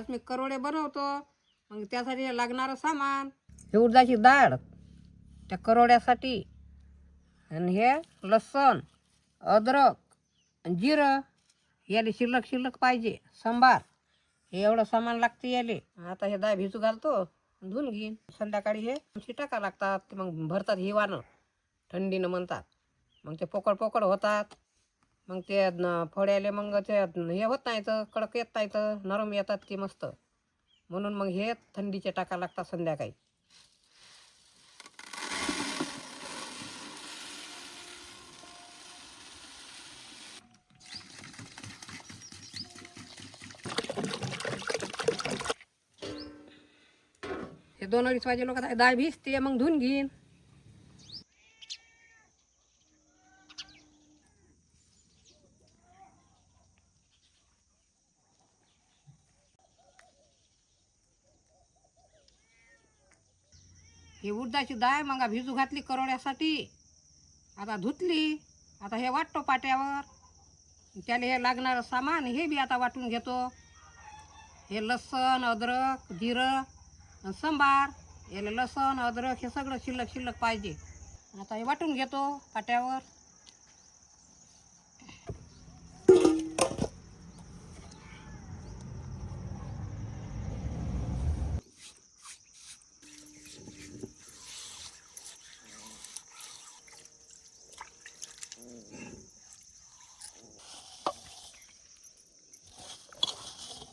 आज मी करोडे बनवतो. मग त्यासाठी हे लागणारं सामान. हे उडदाची डाळ त्या करोड्यासाठी. आणि हे लसूण अद्रक आणि जिरं. याले शिल्लक शिल्लक पाहिजे. सांबार. हे एवढं सामान लागते याले. आता हे दाळ भिजू घालतो धुवून घेईन. संध्याकाळी हे टाका लागतात. ते मग भरतात हिवानं. थंडीनं म्हणतात. मग ते पोकळ पोकळ होतात. मग ते फोड्याले मग ते हे होत नाही तर कडक येत नाही तर नरम येतात ते मस्त. म्हणून मग हे थंडीचे टाका लागतात संध्याकाळी. हे दोन अडीच वाजे लोक डाळ भिजते मग धुवून घेईन. ही उडदाची डाळ मग भिजू घातली करोड्यासाठी आता धुतली. आता हे वाटतो पाट्यावर. त्याला हे लागणारं सामान हे बी आता वाटून घेतो. हे लसण अद्रक जिरं सांबार. याला लसण अद्रक हे सगळं शिल्लक शिल्लक पाहिजे. आता हे वाटून घेतो पाट्यावर.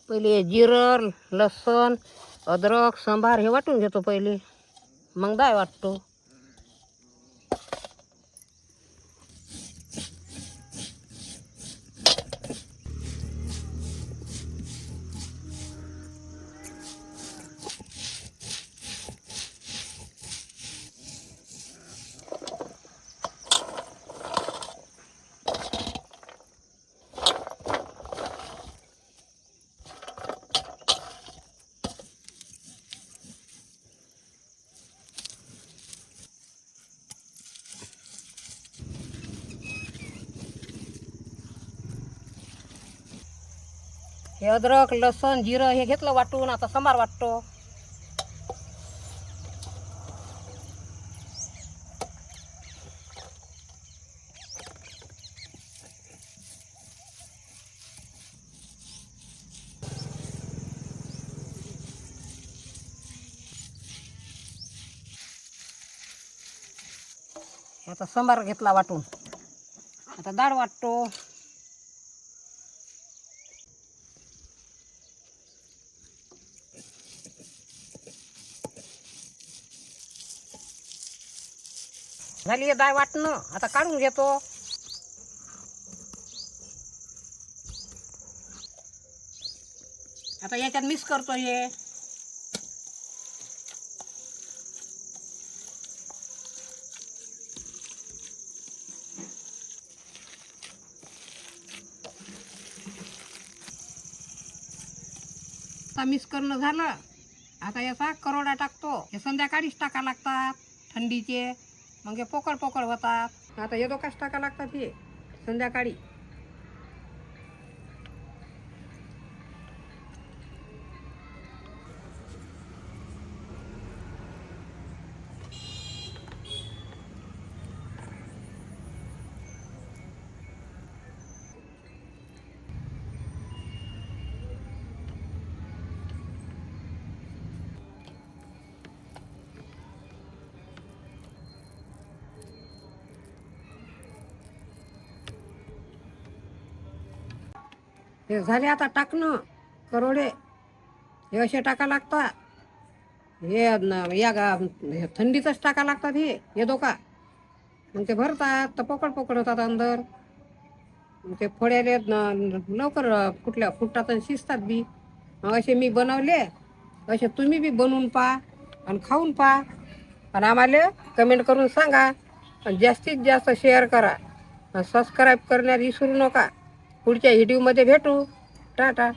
पहिले जिरं लसूण अद्रक सांबार हे वाटून घेतो पहिले. मग डाळ वाटतो. हे अद्रक लसण जिरं हे घेतलं वाटून आता सांबार वाटतो. आता सांबार घेतला वाटून. आता डाळ वाटतो. झाली आहे वाटणं. आता काढून घेतो. आता याच्यात मिक्स करतो हे. आता मिक्स करणं झालं. आता याचा करोडा टाकतो. हे संध्याकाळीच टाका लागतात थंडीचे. मग हे पोकळ पोकळ होतात. आता येतो दोकाच टाका लागतात हे संध्याकाळी. हे झाले आता टाकणं. करोडे. हे असे टाका लागतात. हे न- या गा हे थंडीतच टाका लागतात हे हे दोका. मग ते भरतात तर पकड पकड होतात अंदर ते फोड्याले लवकर फुटल्या फुटतात आणि शिजतात बी. असे मी बनवले. असे तुम्ही बी बनवून पहा आणि खाऊन पहा आणि आम्हाला कमेंट करून सांगा. आणि जास्तीत जास्त शेअर करा. सबस्क्राईब करण्यात विसरू नका. पुढच्या व्हिडिओमध्ये भेटू. टाटा.